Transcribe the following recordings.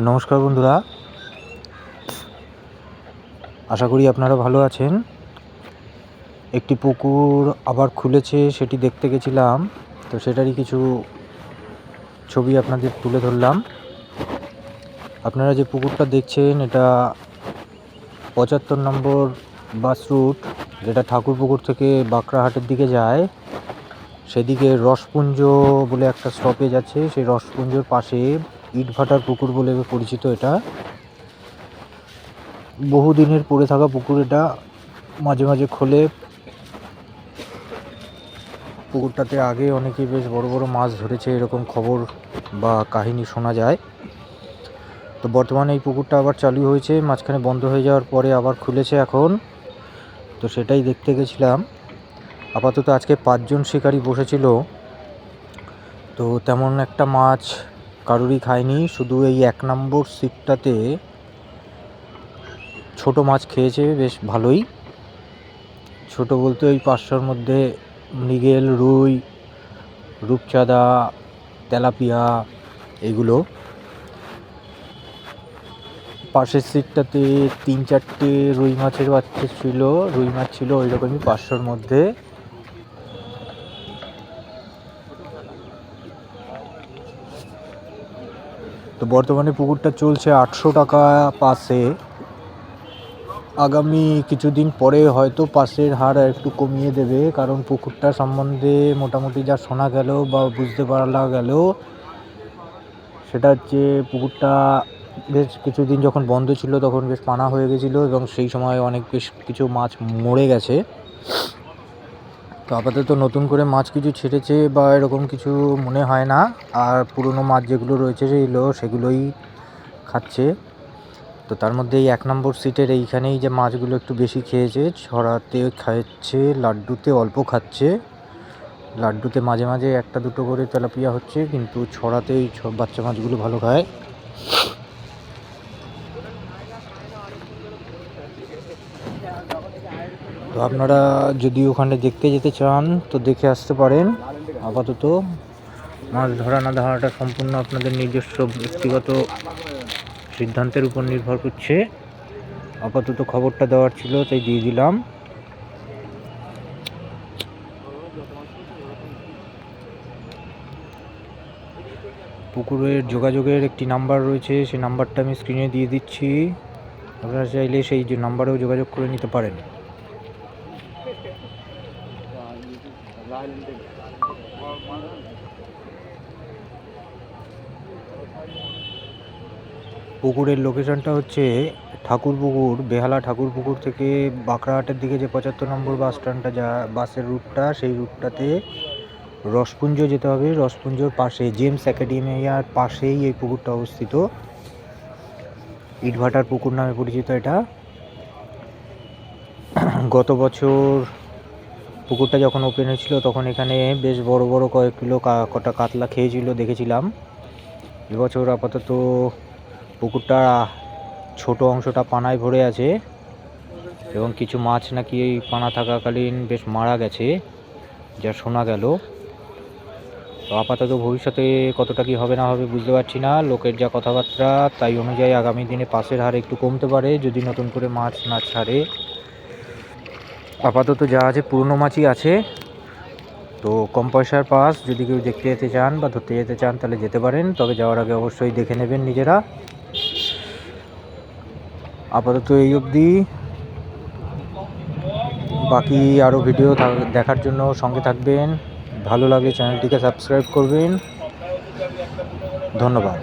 নমস্কার বন্ধুরা। আশা করি আপনারা ভালো আছেন। একটি পুকুর আবার খুলেছে, সেটি দেখতে গেছিলাম। তো সেটারই কিছু ছবি আপনাদের তুলে ধরলাম। আপনারা যে পুকুরটা দেখছেন, এটা পঁচাত্তর নম্বর বাস রুট, যেটা ঠাকুর পুকুর থেকে বাঁকড়াহাটের দিকে যায়। সেদিকে রসপুঞ্জ বলে একটা স্টপেজ আছে, সেই রসপুঞ্জর পাশে ইটভাটার পুকুর বলে পরিচিত এটা। বহুদিনের পড়ে থাকা পুকুর এটা, মাঝে মাঝে খোলে। পুকুরটাতে আগে অনেকে বেশ বড় বড় মাছ ধরেছে, এরকম খবর বা কাহিনী শোনা যায়। তো বর্তমানে এই পুকুরটা আবার চালু হয়েছে, মাঝখানে বন্ধ হয়ে যাওয়ার পরে আবার খুলেছে এখন। তো সেটাই দেখতে গেছিলাম। আপাতত আজকে পাঁচজন শিকারি বসেছিল। তো তেমন একটা মাছ কারুরই খায়নি, শুধু এই এক নম্বর সিটটাতে ছোট মাছ খেয়েছে, বেশ ভালোই। ছোট বলতে ওই পাঁচশোর মধ্যে মৃগেল, রুই, রূপচাঁদা, তেলাপিয়া এগুলো। পাশের সিটটাতে তিন চারটে রুই মাছের বাচ্চা ছিল, রুই মাছ ছিল ওই রকমই পাঁচশোর মধ্যে। তো বর্তমানে পুকুরটা চলছে আটশো টাকা পাশে। আগামী কিছুদিন পরে হয়তো পাশের হার একটু কমিয়ে দেবে, কারণ পুকুরটা সম্বন্ধে মোটামুটি যা শোনা গেল বা বুঝতে পারা গেল, সেটা হচ্ছে পুকুরটা বেশ কিছুদিন যখন বন্ধ ছিল তখন বেশ পানা হয়ে গেছিল এবং সেই সময় অনেক বেশ কিছু মাছ মরে গেছে। তো আপাতত নতুন করে মাছ কিছু ছেড়েছে বা এরকম কিছু মনে হয় না। আর পুরনো মাছ যেগুলো রয়েছে সেইগুলো সেগুলোই খাচ্ছে। তো তার মধ্যে এই এক নম্বর সিটের এইখানেই যে মাছগুলো একটু বেশি খেয়েছে, ছড়াতে খাচ্ছে, লাড্ডুতে অল্প খাচ্ছে। লাড্ডুতে মাঝে মাঝে একটা দুটো করে তেলাপিয়া হচ্ছে, কিন্তু ছড়াতেই ছ- বাচ্চা মাছগুলো ভালো খায়। তো আপনারা যদি ওখানে দেখতে যেতে চান, তো দেখে আসতে পারেন। আপাতত মাছ ধরা না ধরাটা সম্পূর্ণ আপনাদের নিজস্ব ব্যক্তিগত সিদ্ধান্তের উপর নির্ভর করছে। আপাতত খবরটা দেওয়ার ছিল, তাই দিয়ে দিলাম। পুকুরের যোগাযোগের একটি নাম্বার রয়েছে, সেই নাম্বারটা আমি স্ক্রিনে দিয়ে দিচ্ছি। আপনারা চাইলে সেই যে নাম্বারেও যোগাযোগ করে নিতে পারেন। পুকুরের লোকেশনটা হচ্ছে ঠাকুর পুকুর বেহালা ঠাকুর পুকুর থেকে বাঁকড়াহাটের দিকে যে পঁচাত্তর নম্বর বাস স্ট্যান্ডটা যা বাসের রুটটা সেই রুটটাতে রসপুঞ্জ যেতে হবে। রসপুঞ্জর পাশে জেমস একাডেমিয়ার পাশেই এই পুকুরটা অবস্থিত। ইটভাটার পুকুর নামে পরিচিত এটা। গত বছর পুকুরটা যখন ওপেন হয়েছিল, তখন এখানে বেশ বড় বড় কয়েক কিলো কটা কাতলা খেয়েছিল দেখেছিলাম। এবছর আপাতত পুকুরটা ছোট অংশটা পানায় ভরে আছে এবং কিছু মাছ নাকি এই পানা থাকাকালীন বেশ মারা গেছে, যা শোনা গেল। তো আপাতত ভবিষ্যতে কতটা কি হবে না হবে বুঝতে পারছি না। লোকের যা কথাবার্তা, তাই অনুযায়ী আগামী দিনে পাশের হার একটু কমতে পারে, যদি নতুন করে মাছ না ছাড়ে। আপাতত যা আছে, পুরনো মাছই আছে। তো কম পয়সার পাস, যদি কেউ দেখতে যেতে চান বা ধরতে যেতে চান, তাহলে যেতে পারেন। তবে যাওয়ার আগে অবশ্যই দেখে নেবেন নিজেরা। আপাতত এই অবধি। বাকি আরও ভিডিও দেখার জন্য সঙ্গে থাকবেন। ভালো লাগলে চ্যানেলটিকে সাবস্ক্রাইব করবেন। ধন্যবাদ।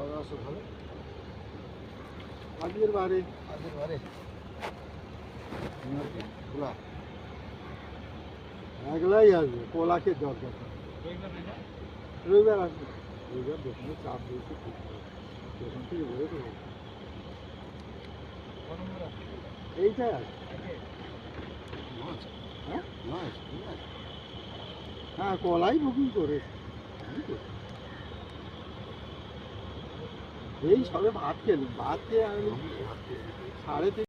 আসো ভালো? আজকের বারে আজকের বারে খোলা। একলাই আসবে কোলাকে দরকার রবিবার আসবে। রবিবার দোকানে চাপ দিয়েছে দোকান থেকে বলে দেবো মাছ? হ্যাঁ? হ্যাঁ কলাই বুকিং করেছে। এই সবে ভাত খেলি ভাত খেয়ে আমি সাড়ে